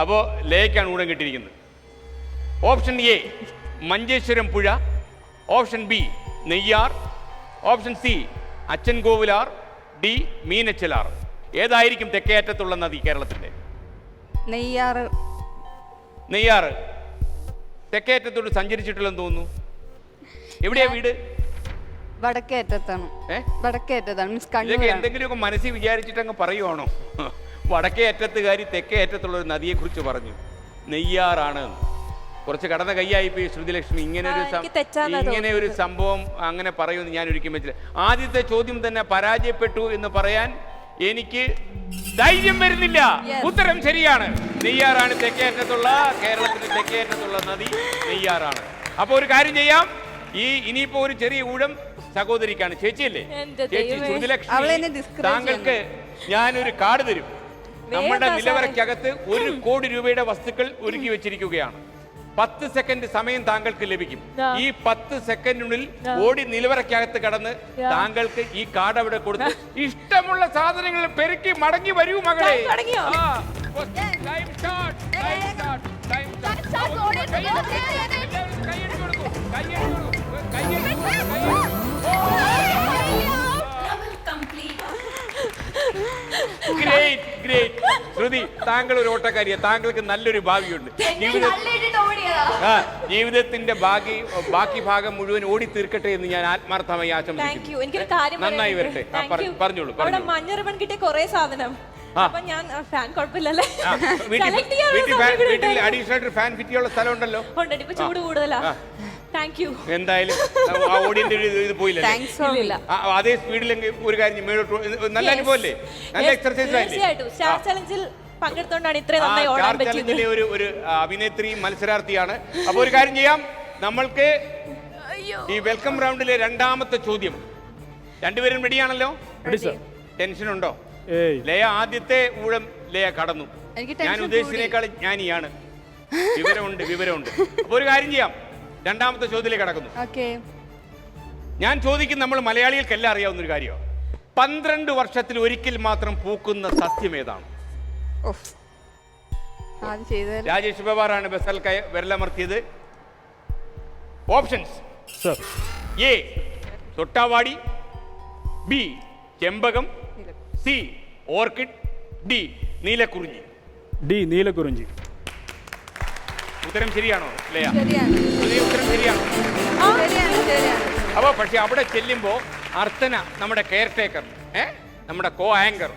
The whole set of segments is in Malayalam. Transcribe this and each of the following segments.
അപ്പോൾ ലേക്കാണ് ഊഴം കിട്ടിയിരിക്കുന്നത്. ഓപ്ഷൻ എ മഞ്ചേശ്വരം പുഴ. Option B Neyyar. Option C Achankovilar. D Meenachilar. ഏതായിരിക്കും തെക്കേറ്റത്തുള്ള നദി കേരളത്തിന്റെ നെയ്യാറ് നെയ്യാറ് തെക്കേയറ്റത്തോട് സഞ്ചരിച്ചിട്ടില്ലെന്ന് തോന്നുന്നു? എവിടെയാ വീട്? വടക്കേറ്റത്താണ് വടക്കേറ്റത്താണ് മീൻസ് എന്തെങ്കിലുമൊക്കെ മനസ്സിൽ വിചാരിച്ചിട്ട് അങ്ങ് പറയുവാണോ? വടക്കേ അറ്റത്തുകാരി തെക്കേ അറ്റത്തുള്ള ഒരു നദിയെക്കുറിച്ച് പറഞ്ഞു. നെയ്യാറാണ് കുറച്ച് കടന്ന കൈയായിപ്പോയി ശ്രുതിലക്ഷ്മി. ഇങ്ങനെ ഒരു ഇങ്ങനെ ഒരു സംഭവം അങ്ങനെ പറയുമെന്ന് ഞാൻ ഒരിക്കലും വെച്ചില്ല. ആദ്യത്തെ ചോദ്യം തന്നെ പരാജയപ്പെട്ടു എന്ന് പറയാൻ എനിക്ക് ധൈര്യം വരുന്നില്ല. ഉത്തരം ശരിയാണ്. നെയ്യാറാണ് തെക്കേ അറ്റത്തുള്ള കേരളത്തിന്റെ തെക്കേ അറ്റത്തുള്ള നദി നെയ്യാറാണ്. അപ്പൊ ഒരു കാര്യം ചെയ്യാം. ഈ ഇനിയിപ്പോ ഒരു ചെറിയ ഊഴം സഹോദരിക്കാണ്. ചേച്ചിയല്ലേ? ചേച്ചി. ശ്രുതിലക്ഷ്മി താങ്കൾക്ക് ഞാനൊരു കാർഡ് തരും. നമ്മുടെ നിലവരയ്ക്കകത്ത് നിലവറയ്ക്കകത്ത് ഒരു കോടി രൂപയുടെ വസ്തുക്കൾ ഒരുക്കി വെച്ചിരിക്കുകയാണ്. പത്ത് സെക്കൻഡ് സമയം താങ്കൾക്ക് ലഭിക്കും. ഈ പത്ത് സെക്കൻഡിനുള്ളിൽ ഓടി നിലവറയ്ക്കകത്ത് കടന്ന് താങ്കൾക്ക് ഈ കാർഡ് അവിടെ കൊടുത്ത് ഇഷ്ടമുള്ള സാധനങ്ങൾ പെരുക്കി മടങ്ങി വരൂ മകളെ. കൊടുക്കൂ. കൊടുക്കൂ. കൈയ്യടി ശ്രുതി താങ്കൾ ഒരു ഓട്ടക്കാരിയ. താങ്കൾക്ക് നല്ലൊരു ഭാവിയുണ്ട്. ജീവിത ജീവിതത്തിന്റെ ബാക്കി ബാക്കി ഭാഗം മുഴുവൻ ഓടി തീർക്കട്ടെ എന്ന് ഞാൻ ആത്മാർത്ഥമായി ആശംസിക്കുന്നു. നന്നായി. വരട്ടെ. പറഞ്ഞോളൂ മഞ്ഞ റിബൺ കിട്ടിയ കുറെ സാധനം. വീട്ടിൽ. അഡീഷണൽ ഫാൻ ഫിറ്റ് ചെയ്യാനുള്ള സ്ഥലം ഉണ്ടല്ലോ ഉണ്ട് ഇപ്പൊ ചൂട് കൂടുതലാ. എന്തായാലും ആ ഓടിയന്റെ ഒരു ഇത് ഇത് പോയില്ലേ താങ്ക്സ് ഇല്ല ആ, അതേ സ്പീഡിലെങ്കിൽ ഒരു കാര്യം മേലോട്ട് പോ- ഇത് നല്ല അനുഭവമല്ലേ? നല്ല എക്സർസൈസ് ആയില്ലേ? തീർച്ചയായിട്ടും. സ്റ്റാർ ചലഞ്ചിൽ പങ്കെടുത്തോണ്ടാണ് ഇത്രയും ആ, നന്നായി ഓടാൻ സ്റ്റാർ പറ്റിയത്. ചലഞ്ചിലെ ഒരു ഒരു ആ, അഭിനേത്രി മത്സരാർത്ഥിയാണ്. അപ്പൊ ഒരു കാര്യം ചെയ്യാം. നമ്മൾക്ക് ഈ വെൽക്കം റൗണ്ടിലെ രണ്ടാമത്തെ ചോദ്യം. രണ്ടുപേരും റെഡിയാണല്ലോ ടെൻഷൻ ഉണ്ടോ ലയ ആദ്യത്തെ ഊഴം ലയ കടന്നു. ഞാൻ ഉദ്ദേശിച്ചതിനേക്കാൾ ജ്ഞാനിയാണ് വിവരമുണ്ട് വിവരമുണ്ട്. അപ്പൊ ഒരു കാര്യം ചെയ്യാം. രണ്ടാമത്തെ ചോദ്യത്തിലേക്ക് കടക്കുന്നു. ഓക്കെ. ഞാൻ ചോദിക്കുന്ന നമ്മൾ മലയാളികൾക്കെല്ലാം അറിയാവുന്ന ഒരു കാര്യമാണ് പന്ത്രണ്ട് വർഷത്തിൽ ഒരിക്കൽ മാത്രം പൂക്കുന്ന സസ്യം ഏതാണ്? രാജേഷ് ബബാറാണ് ബസൽ വിരലമർത്തിയത്. ഓപ്ഷൻസ്. സർ. എ തൊട്ടാവാടി. ബി ചെമ്പകം. C orchid. ഡി നീലക്കുറിഞ്ഞി. ഡി നീലക്കുറിഞ്ചി. ഉത്തരം ശരിയാണോ ലയ? ഉത്തരം ശരിയാണോ? അപ്പോൾ പക്ഷെ അവിടെ ചെല്ലുമ്പോൾ അർച്ചന നമ്മുടെ കെയർ ടേക്കർ ഏ? നമ്മുടെ കോ ആങ്കർ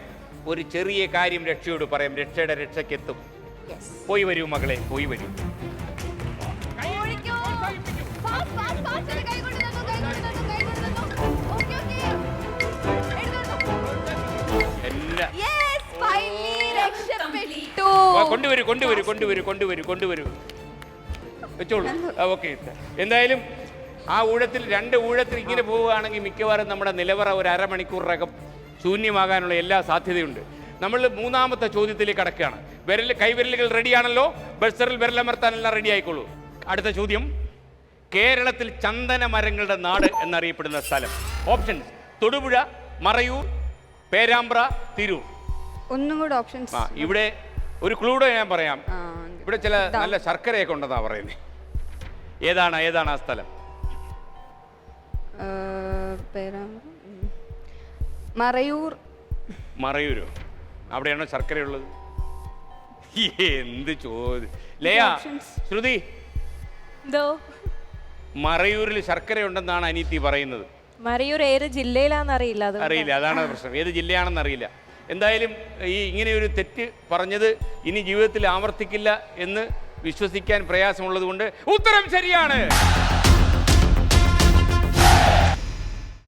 ഒരു ചെറിയ കാര്യം രക്ഷയോട് പറയും. രക്ഷയുടെ രക്ഷയ്ക്കെത്തും. പോയി വരൂ മകളെ പോയി വരൂ. ആ, കൊണ്ടുവരൂ കൊണ്ടുവരൂ കൊണ്ടുവരൂ കൊണ്ടുവരൂ കൊണ്ടുവരൂ. വെച്ചോളൂ. ഓക്കെ. എന്തായാലും ആ ഊഴത്തിൽ രണ്ട് ഊഴത്തിൽ ഇങ്ങനെ പോവുകയാണെങ്കിൽ മിക്കവാറും നമ്മുടെ നിലവറ ഒരു അരമണിക്കൂറിനകം ശൂന്യമാകാനുള്ള എല്ലാ സാധ്യതയുണ്ട്. നമ്മൾ മൂന്നാമത്തെ ചോദ്യത്തിലേക്ക് കടക്കുകയാണ്. വിരൽ കൈവിരലുകൾ റെഡിയാണല്ലോ? ബസ്സറിൽ വിരലമർത്താനെല്ലാം റെഡി ആയിക്കോളൂ. അടുത്ത ചോദ്യം. കേരളത്തിൽ ചന്ദന മരങ്ങളുടെ നാട് എന്നറിയപ്പെടുന്ന സ്ഥലം. ഓപ്ഷൻ തൊടുപുഴ മറയൂർ പേരാമ്പ്ര തിരൂർ. ഒന്നും കൂടെ ഓപ്ഷൻസ്. ആ ഇവിടെ ഒരു ക്ലൂടെ ഞാൻ പറയാം. ഇവിടെ ചില നല്ല ശർക്കരയൊക്കെ ഉണ്ടെന്നാണ് പറയുന്നത് ഏതാണ് ഏതാണ് ആ സ്ഥലം. മറയൂർ. മറയൂരോ? അവിടെയാണോ ശർക്കരയുള്ളത്? എന്ത് ചോദ്യം. ലയ. ശ്രുതി. എന്തോ? മറയൂരിൽ ശർക്കര ഉണ്ടെന്നാണ് അനീതി പറയുന്നത്. മറയൂർ ഏത് ജില്ലയിലാണെന്ന് അറിയില്ല അറിയില്ല അതാണ് പ്രശ്നം. ഏത് ജില്ലയാണെന്ന് അറിയില്ല. എന്തായാലും ഈ ഇങ്ങനെ ഒരു തെറ്റ് പറഞ്ഞത് ഇനി ജീവിതത്തിൽ ആവർത്തിക്കില്ല എന്ന് വിശ്വസിക്കാൻ പ്രയാസമുള്ളതുകൊണ്ട് ഉത്തരം ശരിയാണ്.